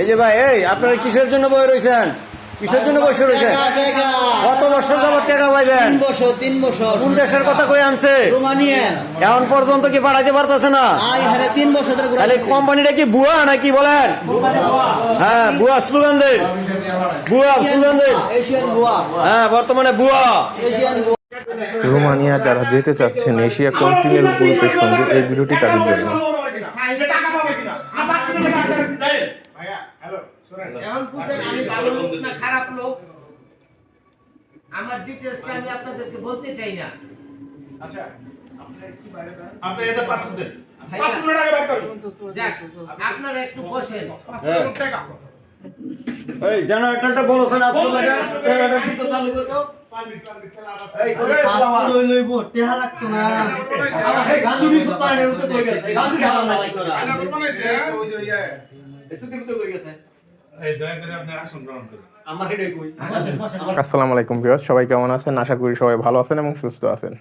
এই যে ভাই এই আপনারা কিসের জন্য বই রয়েছেন কিসের জন্য বসে রয়েছেন। কত বছর যাবত টাকা পাইবেন? তিন বছর তিন বছর। কোন দেশের কথা কই আনছে? রোমানিয়ান এখন পর্যন্ত কি পাঠাইতে পারতেছে না? তিন বছর ধরে তাহলে। কোম্পানিটা কি বুয়া নাকি বলেন? হ্যাঁ বুয়া স্লোগান দেন বুয়া স্লোগান গোয়া হ্যাঁ বর্তমানে বুয়া রোমানিয়া যারা যেতে চাচ্ছেন এশিয়া কন্টিনেন্ট গ্রুপের সঙ্গে এই ভিডিওটি তাদের জন্য। এখন বুঝলেন আমি ভালো লোক না খারাপ লোক আমার ডিটেলসটা আমি আপনাদেরকে বলতে চাই না আপনি এটা পাসপোর্ট দেন ভাইয়া, আগে বাইর করুন যাক আপনারা একটু বসেন হ্যাঁ। টাকা এই জেনারেটরটা বলো কেন আসলে লাগা জেনারেটর তো চালু করে দাও এই করে পাসপোর্ট হই লইব টেহা লাগতো না আমার এই সুপারের উঠে কই গেছে গান্ধুরি হালা না না এত দিন তো গেছে। এই দয়া করে আপনি আসন গ্রহণ করুন। আমার হেডে কই? আসসালামু আলাইকুম ভিউয়ার্স। সবাই কেমন আছেন? আশা করি সবাই ভালো আছেন এবং সুস্থ আছেন।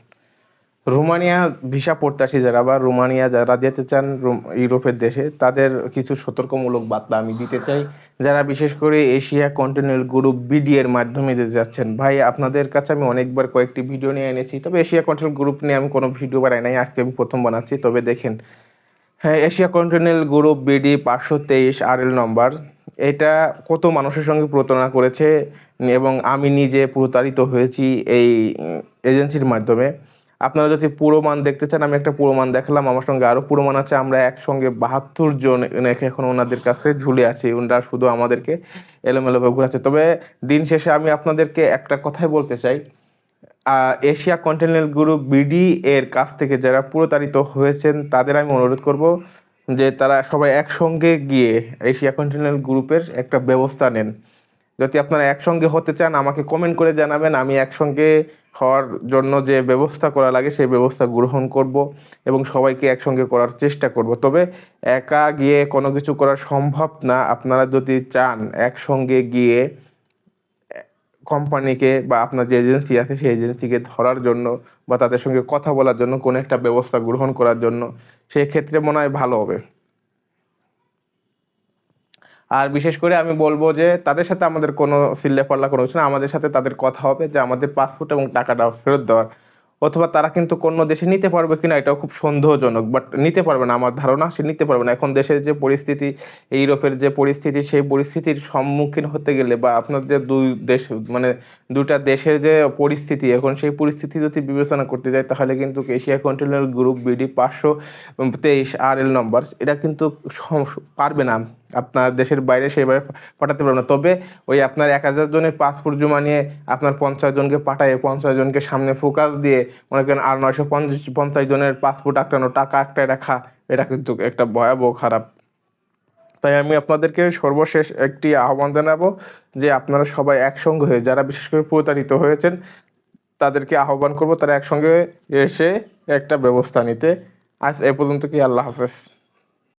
রোমানিয়া ভিসা প্রত্যাশী যারা বা রোমানিয়া যারা যেতে চান রোম- ইউরোপের দেশে তাদের কিছু সতর্কমূলক বার্তা আমি দিতে চাই। যারা বিশেষ করে এশিয়া কন্টিনেন্টাল গ্রুপ বিডি এর মাধ্যমে যেতে যাচ্ছেন ভাই আপনাদের কাছে আমি অনেকবার কয়েকটি ভিডিও নিয়ে এনেছি তবে এশিয়া কন্টিনেন্টাল গ্রুপ নিয়ে আমি কোনো ভিডিও বানাই নাই। আজকে আমি প্রথম বানাচ্ছি তবে দেখেন হ্যাঁ এশিয়া কন্টিনেন্টাল গ্রুপ বিডি পাঁচশো তেইশ আর এল নম্বর। এটা কত মানুষের সঙ্গে প্রতারণা করেছে এবং আমি নিজে প্রতারিত হয়েছি এই এজেন্সির মাধ্যমে? আপনারা যদি পুরো মান দেখতে চান, আমি একটা পুরো মান দেখালাম, আমার সঙ্গে আরও পুরো মান আছে। আমরা একসঙ্গে বাহাত্তর জন এখন ওনাদের কাছে ঝুলে আছি, ওনারা শুধু আমাদেরকে এলোমেলোভাবে ঘুরাচ্ছে। তবে দিন শেষে আমি আপনাদেরকে একটা কথাই বলতে চাই। এশিয়া কন্টিনেন্টাল গ্রুপ বিডি এর কাছ থেকে যারা প্রতারিত হয়েছেন, তাদের আমি অনুরোধ করব যে তারা সবাই একসঙ্গে গিয়ে এশিয়া কন্টিনেন্টাল গ্রুপের একটা ব্যবস্থা নেন। যদি আপনারা একসঙ্গে হতে চান, আমাকে কমেন্ট করে জানাবেন। আমি একসঙ্গে হওয়ার জন্য যে ব্যবস্থা করা লাগে, সেই ব্যবস্থা গ্রহণ করব এবং সবাইকে একসঙ্গে করার চেষ্টা করব। তবে একা গিয়ে কোনো কিছু করা সম্ভব না। আপনারা যদি চান একসঙ্গে গিয়ে কোম্পানিকে বা আপনার যে এজেন্সি আছে, সেই এজেন্সিকে ধরার জন্য বা তাদের সঙ্গে কথা বলার জন্য কোনো একটা ব্যবস্থা গ্রহণ করার জন্য সেই ক্ষেত্রে মনে হয় ভালো হবে। আর বিশেষ করে আমি বলব যে তাদের সাথে আমাদের কোনো সিল্লে পাল্লা কোনো কিছু না, আমাদের সাথে তাদের কথা হবে যে আমাদের পাসপোর্ট এবং টাকাটা ফেরত দেওয়ার। অথবা তারা কিন্তু কোনো দেশে নিতে পারবে কিনা এটাও খুব সন্দেহজনক বাট নিতে পারবে না। আমার ধারণা সে নিতে পারবে না। এখন দেশের যে পরিস্থিতি, ইউরোপের যে পরিস্থিতি, সেই পরিস্থিতির সম্মুখীন হতে গেলে বা আপনার যে দুই দেশ মানে দুটা দেশের যে পরিস্থিতি, এখন সেই পরিস্থিতি যদি বিবেচনা করতে যায় তাহলে কিন্তু এশিয়া কন্টিনেন্টাল গ্রুপ বিডি পাঁচশো তেইশ আর এল নম্বর এটা কিন্তু পারবে না। আপনার দেশের বাইরে সেভাবে পাঠাতে পারবে না। তবে ওই আপনার এক হাজার জনের পাসপোর্ট জমা নিয়ে আপনার পঞ্চাশ জনকে পাঠায়, পঞ্চাশ জনকে সামনে ফোকাস দিয়ে মনে করেন আর নয়শো পঞ্চাশ পঞ্চাশ জনের পাসপোর্ট আটকানো, টাকা একটাই রাখা, এটা কিন্তু একটা ভয়াবহ খারাপ। তাই আমি আপনাদেরকে সর্বশেষ একটি আহ্বান জানাব যে আপনারা সবাই একসঙ্গে হয়ে, যারা বিশেষ করে প্রতারিত হয়েছেন, তাদেরকে আহ্বান করব তারা একসঙ্গে এসে একটা ব্যবস্থা নিতে। আজ এ পর্যন্ত কি, আল্লাহ হাফেজ।